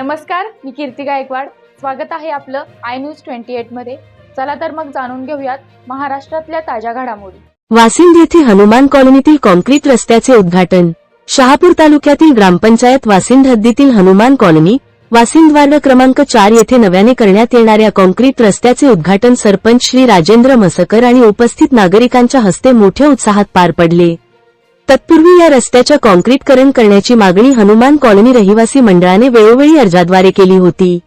नमस्कार मी कीर्ती गायकवाड. स्वागत आहे आपलं आय न्यूज ट्वेंटी एटमध्ये चला तर मग जाणून घेऊयात महाराष्ट्रातल्या ताज्या घडामोडी. वासिंद येथे हनुमान कॉलनीतील कॉन्क्रीट रस्त्याचे उद्घाटन. शहापूर तालुक्यातील ग्रामपंचायत वासिंद हद्दीतील हनुमान कॉलनी वासिंद वार्ड क्रमांक चार येथे नव्याने करण्यात येणाऱ्या कॉन्क्रीट रस्त्याचे उद्घाटन सरपंच श्री राजेंद्र मसकर आणि उपस्थित नागरिकांच्या हस्ते मोठ्या उत्साहात पार पडले. तत्पूर्वी या रस्त्याच्या कॉन्क्रीटकरण करण्याची मागणी हनुमान कॉलनी रहिवासी मंडळाने वेळोवेळी अर्जाद्वारे केली होती.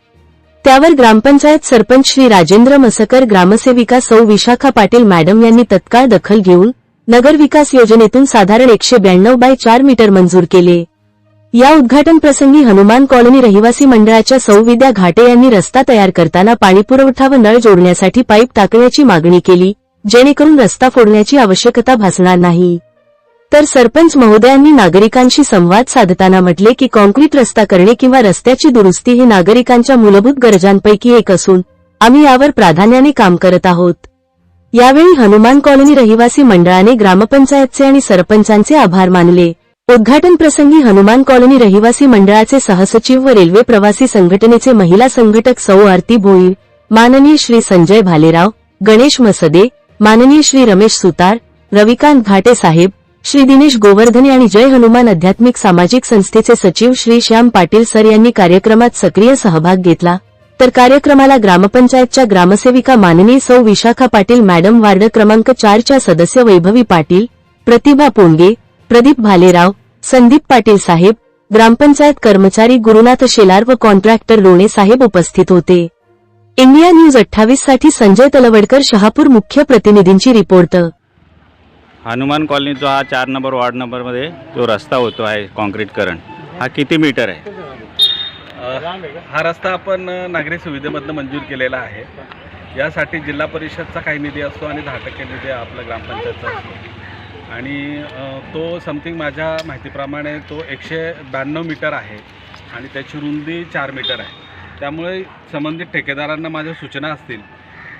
त्यावर ग्रामपंचायत सरपंच श्री राजेंद्र मसकर ग्रामसेविका सौ विशाखा पाटील मॅडम यांनी तत्काळ दखल घेऊन नगर विकास योजनेतून साधारण एकशे ब्याण्णव बाय चार मीटर मंजूर केले. या उद्घाटन प्रसंगी हनुमान कॉलनी रहिवासी मंडळाच्या सौविद्या घाटे यांनी रस्ता तयार करताना पाणीपुरवठा व नळ जोडण्यासाठी पाईप टाकण्याची मागणी केली जेणेकरून रस्ता फोडण्याची आवश्यकता भासणार नाही. तर सरपंच महोदयांनी नागरिकांशी संवाद साधताना म्हटले की कॉन्क्रीट रस्ता करणे किंवा रस्त्याची दुरुस्ती ही नागरिकांच्या मूलभूत गरजांपैकी एक असून आम्ही यावर प्राधान्याने काम करत आहोत. यावेळी हनुमान कॉलनी रहिवासी मंडळाने ग्रामपंचायतचे आणि सरपंचांचे आभार मानले. उद्घाटन प्रसंगी हनुमान कॉलनी रहिवासी मंडळाचे सहसचिव व रेल्वे प्रवासी संघटनेचे महिला संघटक सौ आरती भोईर माननीय श्री संजय भालेराव गणेश मसदे माननीय श्री रमेश सुतार रविकांत घाटे साहेब श्री दिनेश गोवर्धने आणि जय हनुमान आध्यात्मिक सामाजिक संस्थेचे सचिव श्री श्याम पाटील सर यांनी कार्यक्रमात सक्रिय सहभाग घेतला. तर कार्यक्रमाला ग्रामपंचायतच्या ग्रामसेविका माननीय सौ विशाखा पाटील मॅडम वार्ड क्रमांक चारच्या सदस्य वैभवी पाटील प्रतिभा पोंगे प्रदीप भालेराव संदीप पाटील साहेब ग्रामपंचायत कर्मचारी गुरुनाथ शेलार व कॉन्ट्रॅक्टर लोणे साहेब उपस्थित होते. इंडिया न्यूज अठ्ठावीससाठी संजय तलवडकर शहापूर मुख्य प्रतिनिधींची रिपोर्ट. हनुमान कॉलनी जो हा चार नंबर वार्ड नंबरमध्ये जो रस्ता होतो आहे कॉन्क्रीटकरण हा किती मीटर आहे? हा रस्ता आपण नागरी सुविधेमधनं मंजूर केलेला आहे. यासाठी जिल्हा परिषदचा काही निधी असतो आणि दहा टक्के निधी आपला ग्रामपंचायतचा असतो. आणि तो समथिंग माझ्या माहितीप्रमाणे तो एकशे ब्याण्णव मीटर आहे आणि त्याची रुंदी चार मीटर आहे. त्यामुळे संबंधित ठेकेदारांना माझ्या सूचना असतील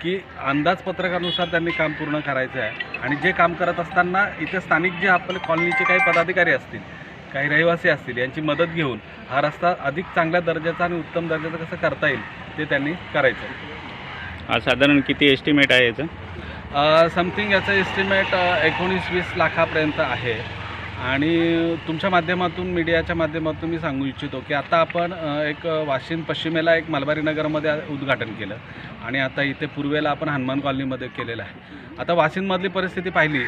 की अंदाजपत्रकानुसार त्यांनी काम पूर्ण करायचं आहे. आणि जे काम करत असताना इथे स्थानिक जे आपले कॉलनीचे काही पदाधिकारी असतील काही रहिवासी असतील यांची मदत घेऊन हा रस्ता अधिक चांगल्या दर्जाचा आणि उत्तम दर्जाचा कसं करता येईल ते त्यांनी करायचं. हा साधारण किती एस्टिमेट आहे याचं? समथिंग याचं एस्टिमेट एकोणीस वीस लाखापर्यंत आहे. आणि तुमच्या माध्यमातून मीडियाच्या माध्यमातून मी सांगू इच्छितो की आता आपण एक वाशिम पश्चिमेला एक मलबारी नगरमध्ये उद्घाटन केलं. आणि आता इथे पूर्वेला आपण हनुमान कॉलनीमध्ये केलेलं आहे. आता वाशिममधली परिस्थिती पाहिली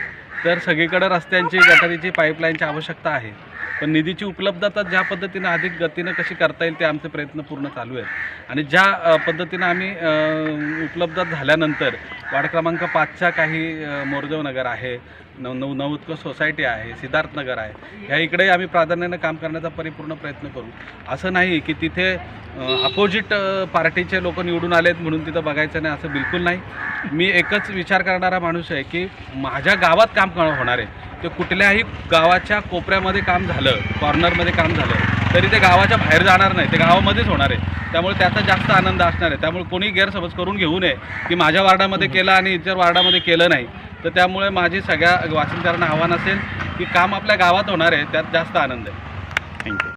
तर सगळीकडे रस्त्यांची गटारीची पाईपलाईनची आवश्यकता आहे. पण निधीची उपलब्धता ज्या पद्धतीनं अधिक गतीनं कशी करता येईल ते आमचे प्रयत्न पूर्ण चालू आहेत. आणि ज्या पद्धतीनं आम्ही उपलब्ध झाल्यानंतर वार्ड क्रमांक पाचच्या काही अ, मोरजव नगर आहे नव नव नवोत्क सोसायटी आहे सिद्धार्थनगर आहे ह्या इकडे आम्ही प्राधान्यानं काम करण्याचा परिपूर्ण प्रयत्न करू. असं नाही की तिथे अपोजिट पार्टीचे लोक निवडून आलेत म्हणून तिथं बघायचं नाही असं बिलकुल नाही. मी एकच विचार करणारा माणूस आहे की माझ्या गावात काम होणार आहे. ते कुठल्याही गावाच्या कोपऱ्यामध्ये काम झालं कॉर्नरमध्ये काम झालं तरी ते गावाच्या बाहेर जाणार नाही. ते गावामध्येच होणार आहे. त्यामुळे त्याचा जास्त आनंद असणार आहे. त्यामुळे कोणी गैरसमज करून घेऊ नये की माझ्या वार्डामध्ये केलं आणि इतर वार्डामध्ये केलं नाही. तर त्यामुळे माझी सगळ्या वासिंदारांना आव्हान असेल की काम आपल्या गावात होणार आहे त्यात जास्त आनंद आहे. थँक्यू